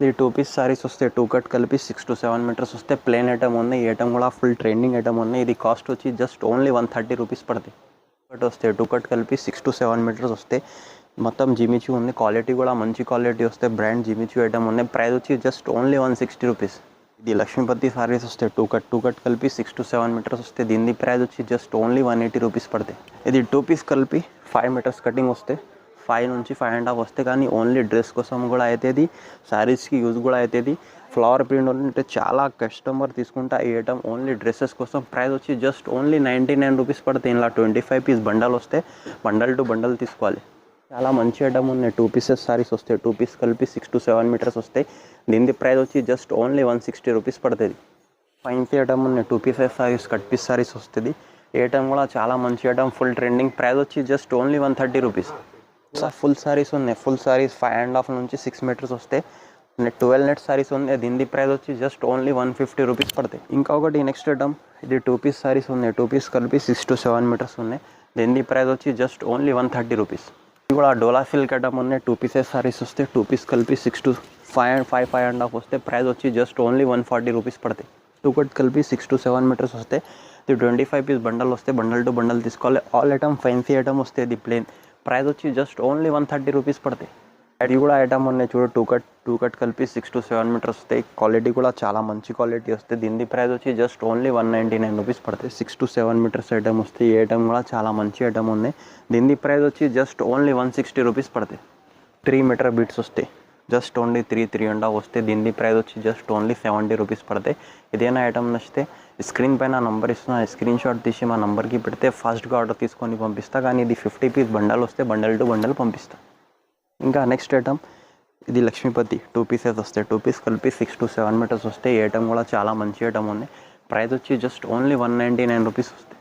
ఇది two piece saris వస్తాయి two cut కలిపి సిక్స్ టు సెవెన్ మీటర్స్ వస్తే ప్లేన్ ఐటమ్ ఉంది ఈ ఐటమ్ కూడా ఫుల్ ట్రెండింగ్ ఐటమ్ ఉంది ఇది కాస్ట్ వచ్చి just only one thirty rupees పడుతుంది కట్ వస్తాయి టూ కట్ కలిపి సిక్స్ టు సెవెన్ మీటర్స్ వస్తాయి మొత్తం జిమిచూ ఉంది క్వాలిటీ కూడా మంచి క్వాలిటీ వస్తే బ్రాండ్ జిమిచూ ఐటమ్ ఉంది ప్రైస్ వచ్చి just only one sixty rupees ఇది లక్ష్మీపతి సారీస్ వస్తాయి టూ కట్ టూ కట్ కలిపి సిక్స్ టు సెవెన్ మీటర్స్ వస్తే దీని ప్రైస్ వచ్చి just only one eighty rupees పడతాయి ఇది టూ పీస్ కలిపి ఫైవ్ మీటర్స్ కటింగ్ వస్తే ఫైవ్ నుంచి ఫైవ్ అండ్ హాఫ్ వస్తే కానీ ఓన్లీ డ్రెస్ కోసం కూడా అవుతుంది శారీస్కి యూజ్ కూడా అవుతుంది ఫ్లవర్ ప్రింట్ అంటే చాలా కస్టమర్ తీసుకుంటా ఈ ఐటమ్ ఓన్లీ డ్రెస్సెస్ కోసం. ప్రైస్ వచ్చి just only ninety nine rupees పడితే ఇలా ట్వంటీ ఫైవ్ పీస్ బండల్ వస్తే బండల్ టు బండల్ తీసుకోవాలి. చాలా మంచి ఐటమ్ ఉన్నాయి. టూ పీసెస్ సారీస్ వస్తాయి. టూ పీస్ కలిపి సిక్స్ టు సెవెన్ మీటర్స్ వస్తాయి. దీని ప్రైస్ వచ్చి just only one sixty rupees పడుతుంది. ఫైన్సీ ఐటమ్ ఉన్నాయి. Two pieces saris cut piece saris వస్తుంది. ఏ ఐటమ్ కూడా చాలా మంచి ఐటమ్ ఫుల్ ట్రెండింగ్ ప్రైస్ వచ్చి just only one thirty rupees full saris ఉన్నాయి full saris five and half నుంచి సిక్స్ మీటర్స్ వస్తాయి ట్వెల్వ్ నెట్ సారీస్ ఉంది దీని ప్రైస్ వచ్చి just only one fifty rupees పడతాయి ఇంకొకటి నెక్స్ట్ ఐటమ్ ఇది టూ పీస్ సారీస్ ఉన్నాయి టూ పీస్ కలిపి సిక్స్ టు సెవెన్ మీటర్స్ ఉన్నాయి దీని ప్రైస్ వచ్చి just only one thirty rupees ఇది కూడా డోలా సిల్క్ ఐటమ్ ఉన్నాయి టూ పీసెస్ సారీస్ వస్తే టూ పీస్ కలిపి six to five and five five and half వస్తే ప్రైస్ వచ్చి just only one forty rupees పడతాయి టూ కట్ కలిపి సిక్స్ టు సెవెన్ మీటర్స్ వస్తే ఇది ట్వంటీ ఫైవ్ పీస్ బండల్ వస్తే బండల్ టు బండల్ తీసుకోవాలి ఆల్ ఐటమ్ ఫెన్సీ ఐటమ్ వస్తే ఇది ప్లేన్ ప్రైస్ వచ్చి just only one thirty rupees పడతాయి. అది కూడా ఐటమ్ ఉన్నాయి చూడు టూ కట్ టూ కట్ కలిపి సిక్స్ టు సెవెన్ మీటర్స్ వస్తాయి. క్వాలిటీ కూడా చాలా మంచి క్వాలిటీ వస్తాయి. దీని ప్రైస్ వచ్చి just only one ninety nine rupees పడతాయి. Six to seven metres item వస్తాయి. ఈ ఐటమ్ కూడా చాలా మంచి ఐటమ్ ఉన్నాయి. దీని ప్రైస్ వచ్చి just only one sixty rupees పడతాయి. త్రీ మీటర్ బీట్స్ వస్తాయి. Just only three three and వస్తే దీని ప్రైస్ వచ్చి జస్ట్ ఓన్లీ సెవెంటీ రూపీస్ పడతాయి. ఏదైనా ఐటమ్ నచ్చితే స్క్రీన్ పైన నంబర్ ఇస్తున్నా స్క్రీన్ షాట్ తీసి మా నంబర్కి పెడితే ఫాస్ట్గా ఆర్డర్ తీసుకొని పంపిస్తా. కానీ ఇది ఫిఫ్టీ పీస్ బండల్ వస్తే బండల్ టు బండల్ పంపిస్తా. ఇంకా నెక్స్ట్ ఐటమ్ ఇది లక్ష్మీపతి టూ పీసెస్ వస్తాయి టూ పీస్ కలిపి సిక్స్ టు సెవెన్ మీటర్స్ వస్తే ఐటమ్ కూడా చాలా మంచి ఐటమ్ ఉంది ప్రైస్ వచ్చి just only one ninety nine rupees వస్తాయి